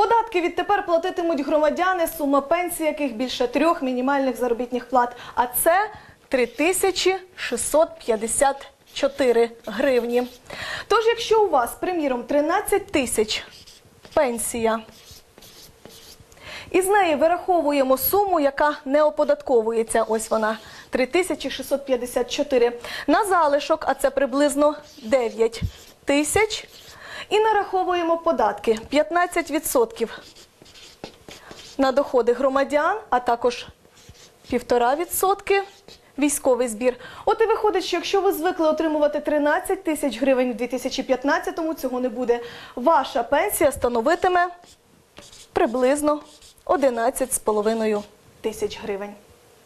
Податки відтепер платитимуть громадяни, сума пенсії яких більше трьох мінімальних заробітних плат. А це 3654 гривні. Тож, якщо у вас, приміром, 13 тисяч пенсія, із неї вираховуємо суму, яка не оподатковується. Ось вона 3654. На залишок, а це приблизно 9 тисяч. І нараховуємо податки 15% на доходи громадян, а також 1,5% військовий збір. От і виходить, що якщо ви звикли отримувати 13 тисяч гривень в 2015-му, цього не буде. Ваша пенсія становитиме приблизно 11,5 тисяч гривень.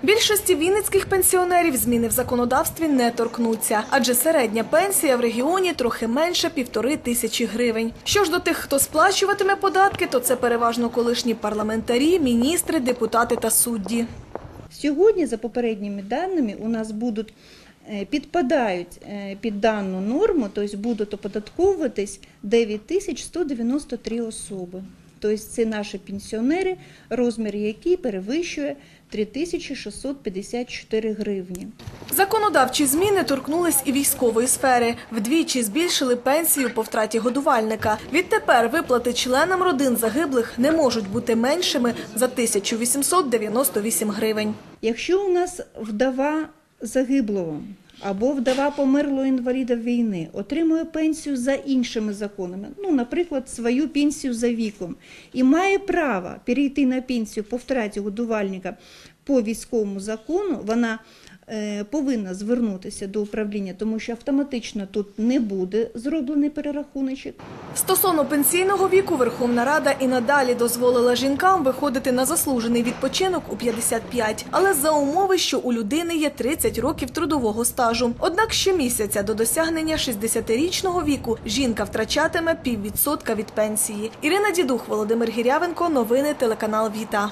Більшості вінницьких пенсіонерів зміни в законодавстві не торкнуться, адже середня пенсія в регіоні трохи менше півтори тисячі гривень. Що ж до тих, хто сплачуватиме податки, то це переважно колишні парламентарі, міністри, депутати та судді. Сьогодні, за попередніми даними, у нас будуть е, підпадають е, під дану норму, тобто будуть оподатковуватись 9193 особи. Тобто це наші пенсіонери, розмір який перевищує 3654 гривні. Законодавчі зміни торкнулись і військової сфери. Вдвічі збільшили пенсію по втраті годувальника. Відтепер виплати членам родин загиблих не можуть бути меншими за 1898 гривень. Якщо у нас вдова загиблого або вдова померлого інваліда війни отримує пенсію за іншими законами, ну, наприклад, свою пенсію за віком, і має право перейти на пенсію по втраті годувальника по військовому закону, вона повинна звернутися до управління, тому що автоматично тут не буде зроблений перерахуночок. Стосовно пенсійного віку Верховна Рада і надалі дозволила жінкам виходити на заслужений відпочинок у 55, але за умови, що у людини є 30 років трудового стажу. Однак щомісяця до досягнення 60-річного віку жінка втрачатиме піввідсотка від пенсії. Ірина Дідух, Володимир Гірявенко, новини телеканал Віта.